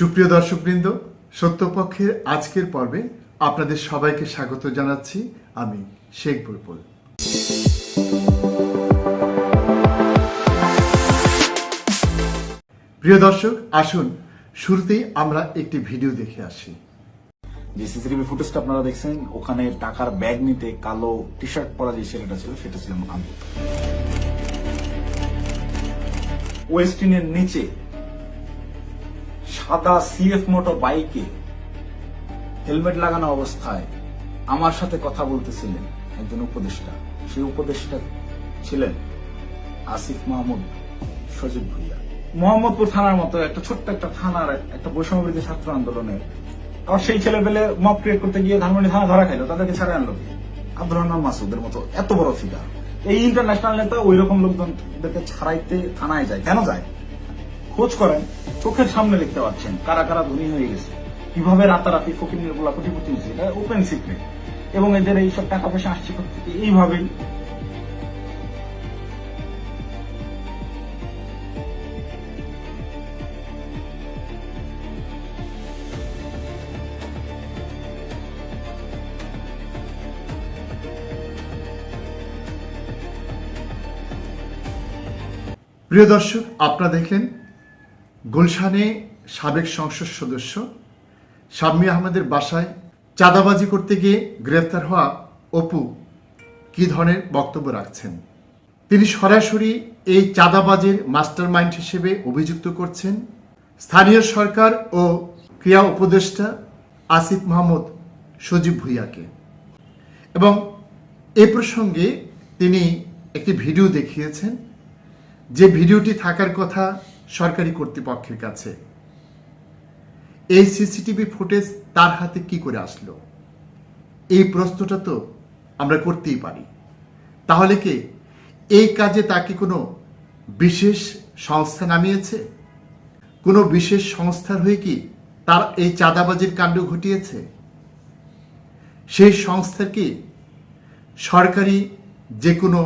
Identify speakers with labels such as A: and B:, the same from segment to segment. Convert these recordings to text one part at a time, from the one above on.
A: সুপ্রিয় দর্শকবৃন্দ, সত্যপক্ষের আজকের পর্বে আপনাদের সবাইকে স্বাগত জানাচ্ছি আমি শেখ বুলবুল। প্রিয় দর্শক, আসুন, শুরুতেই আমরা একটি ভিডিও দেখে আসি।
B: যে সিসিটিভি ফুটেজটা আপনারা দেখছেন, ওখানে টাকার ব্যাগ নিতে কালো টি শার্ট পরা যে ছেলেটা ছিল, সেটা ছিলাম আমি ওয়েস্টিনের নিচে সাদা সিএফ মোটর বাইকে হেলমেট লাগানো অবস্থায় আমার সাথে কথা বলতেছিলেন একজন উপদেষ্টা। সেই উপদেষ্টা ছিলেন আসিফ মাহমুদ সজীব ভুইয়া। মোহাম্মদপুর থানার মতো একটা ছোট্ট একটা থানার একটা বৈষম্যবৃদ্ধি ছাত্র আন্দোলনের আর সেই ছেলে পেলে মব ক্রিয়েট করতে গিয়ে ধানমন্ডি থানা ধরা খাইলো, তাদেরকে ছাড়ে আনলো? আব্দুর রহমান মাসুদের মতো এত বড় ফিগার এই ইন্টারন্যাশনাল নেতা ওই রকম লোকজনদেরকে ছাড়াইতে থানায় যায়, কেন যায়? খোঁজ করেন, চোখের সামনে দেখতে পাচ্ছেন কারা কারা ধনী হয়ে গেছে। কীভাবে রাতারাতি ফকিরগুলা কোটিপতি হয়েছে, এটা ওপেন সিক্রেট এবং এদের এইসব টাকা পয়সা আসছে থেকে এইভাবেই।
A: প্রিয় দর্শক, আপনারা দেখলেন গুলশানে সাবেক সংসদ সদস্য শাম্মী আহমেদের বাসায় চাঁদাবাজি করতে গিয়ে গ্রেফতার হওয়া অপু কি ধরনের বক্তব্য রাখছেন? তিনি সরাসরি এই চাঁদাবাজির মাস্টারমাইন্ড হিসেবে অভিযুক্ত করছেন। স্থানীয় সরকার ও ক্রিয়া উপদেষ্টা আসিফ মাহমুদ সজীব ভুইয়াকে। এবং এ প্রসঙ্গে তিনি একটি ভিডিও দেখিয়েছেন। যে ভিডিওটি থাকার কথা সরকারি কর্তৃপক্ষের কাছে। এই সিসিটিভি ফুটেজ তার হাতে কি করে আসলো? এই প্রশ্নটা তো আমরা করতেই পারি। তাহলে কি এই কাজে তাকে কোনো বিশেষ সংস্থা নামিয়েছে? কোনো বিশেষ সংস্থার হয়ে কি তার এই চাঁদাবাজির কাণ্ড ঘটিয়েছে? সেই সংস্থার কি সরকারি যে কোনো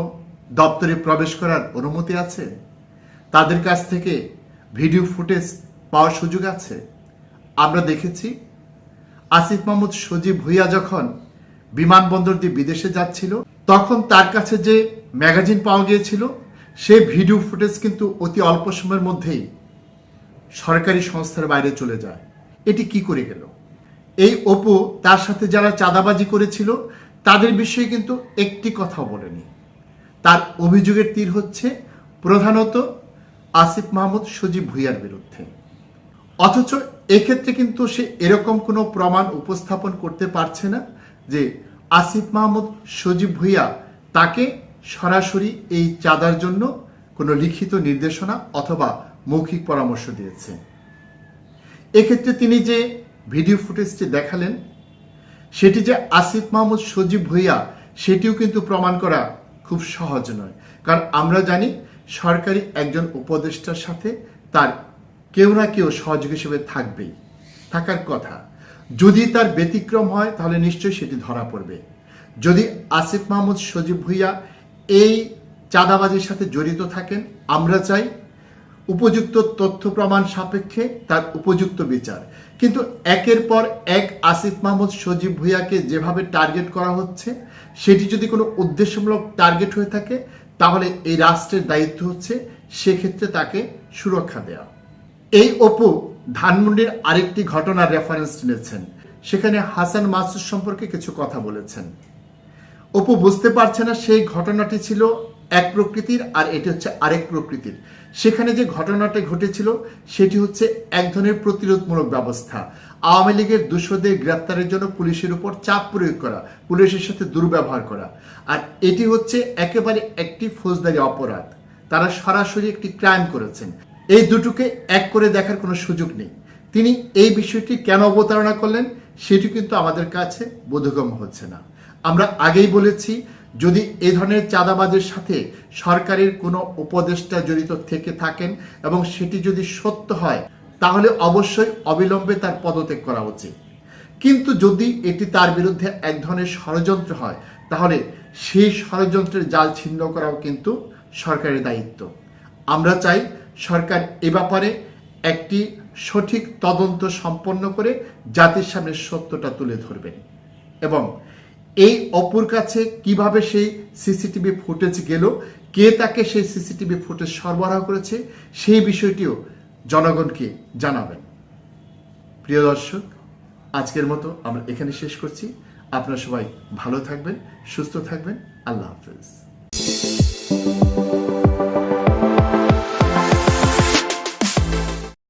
A: দপ্তরে প্রবেশ করার অনুমতি আছে? তাদের কাছ থেকে ভিডিও ফুটেজ পাওয়ার সুযোগ আছে? আমরা দেখেছি, আসিফ মাহমুদ সজীব ভুইয়া যখন বিমানবন্দর দিয়ে বিদেশে যাচ্ছিল, তখন তার কাছে যে ম্যাগাজিন পাওয়া গিয়েছিল, সেই ভিডিও ফুটেজ কিন্তু অতি অল্প সময়ের মধ্যেই সরকারি সংস্থার বাইরে চলে যায়। এটি কি করে গেল? এই অপু তার সাথে যারা চাঁদাবাজি করেছিল, তাদের বিষয়ে কিন্তু একটি কথা বলেনি। তার অভিযোগের তীর হচ্ছে, প্রধানত আসিফ মাহমুদ সজীব ভুইয়ার বিরুদ্ধে। অথচ এক্ষেত্রে কিন্তু সে এরকম কোনো প্রমাণ উপস্থাপন করতে পারছে না যে আসিফ মাহমুদ সজীব ভুইয়া তাকে সরাসরি এই চাঁদার জন্য কোনো লিখিত নির্দেশনা অথবা মৌখিক পরামর্শ দিয়েছে। এক্ষেত্রে তিনি যে ভিডিও ফুটেজটি দেখালেন, সেটি যে আসিফ মাহমুদ সজীব ভুইয়া, সেটিও কিন্তু প্রমাণ করা খুব সহজ নয়। কারণ আমরা জানি সরকারি একজন উপদেষ্টার সাথে তার কেউ না কেউ সহযোগ হিসেবে থাকবেই, থাকার কথা। যদি তার ব্যতিক্রম হয়, তাহলে নিশ্চয়ই সেটি ধরা পড়বে। যদি আসিফ মাহমুদ সজীব ভুইয়া এই চাঁদাবাজির সাথে জড়িত থাকেন, আমরা চাই উপযুক্ত তথ্য প্রমাণ সাপেক্ষে তার উপযুক্ত বিচার। কিন্তু একের পর এক আসিফ মাহমুদ সজীব ভুইয়াকে যেভাবে টার্গেট করা হচ্ছে, সেটি যদি কোনো উদ্দেশ্যমূলক টার্গেট হয়ে থাকে তাহলে এই রাষ্ট্রের দায়িত্ব হচ্ছে সেক্ষেত্রে তাকে সুরক্ষা দেওয়া এই অপু ধানমন্ডির আরেকটি ঘটনার রেফারেন্স নিয়েছেন। সেখানে হাসান মাসুদ সম্পর্কে কিছু কথা বলেছেন। অপু বুঝতে পারছে না সেই ঘটনাটি ছিল এক প্রকৃতির আর এটি হচ্ছে আরেক প্রকৃতির। সেখানে যে ঘটনাটা ঘটেছিল, সেটি হচ্ছে এক ধরনের প্রতিরোধমূলক ব্যবস্থা। আওয়ামী লীগের দুশোদের গ্রেপ্তারের জন্য পুলিশের উপর চাপ প্রয়োগ করা, পুলিশের সাথে দুর্ব্যবহার করা। আর এটি হচ্ছে একেবারে একটি ফৌজদারি অপরাধ। তারা সরাসরি একটি ক্রাইম করেছেন। এই দুটোকে এক করে দেখার কোনো সুযোগ নেই। তিনি এই বিষয়টি কেন অবতারণা করলেন, সেটি কিন্তু আমাদের কাছে বোধগম্য হচ্ছে না। আমরা আগেই বলেছি, যদি এ ধরনের চাঁদাবাজের সাথে সরকারের কোনো উপদেষ্টা জড়িত থেকে থাকেন এবং সেটি যদি সত্য হয় তাহলে অবশ্যই অবিলম্বে তার পদত্যাগ করা উচিত। কিন্তু যদি এটি তার বিরুদ্ধে এক ধরনের ষড়যন্ত্র হয়, তাহলে সেই ষড়যন্ত্রের জাল ছিন্ন করাও কিন্তু সরকারের দায়িত্ব। আমরা চাই সরকার এ ব্যাপারে একটি সঠিক তদন্ত সম্পন্ন করে জাতির সামনে সত্যটা তুলে ধরবেন। এবং এই অপুর কাছে কীভাবে সেই সিসিটিভি ফুটেজ গেল, কে তাকে সেই সিসিটিভি ফুটেজ সরবরাহ করেছে, সেই বিষয়টিও জনগণকে জানাবেন? প্রিয় দর্শক, আজকের মতো আমরা এখানে শেষ করছি। আপনারা সবাই ভালো থাকবেন, সুস্থ থাকবেন। আল্লাহ হাফেজ।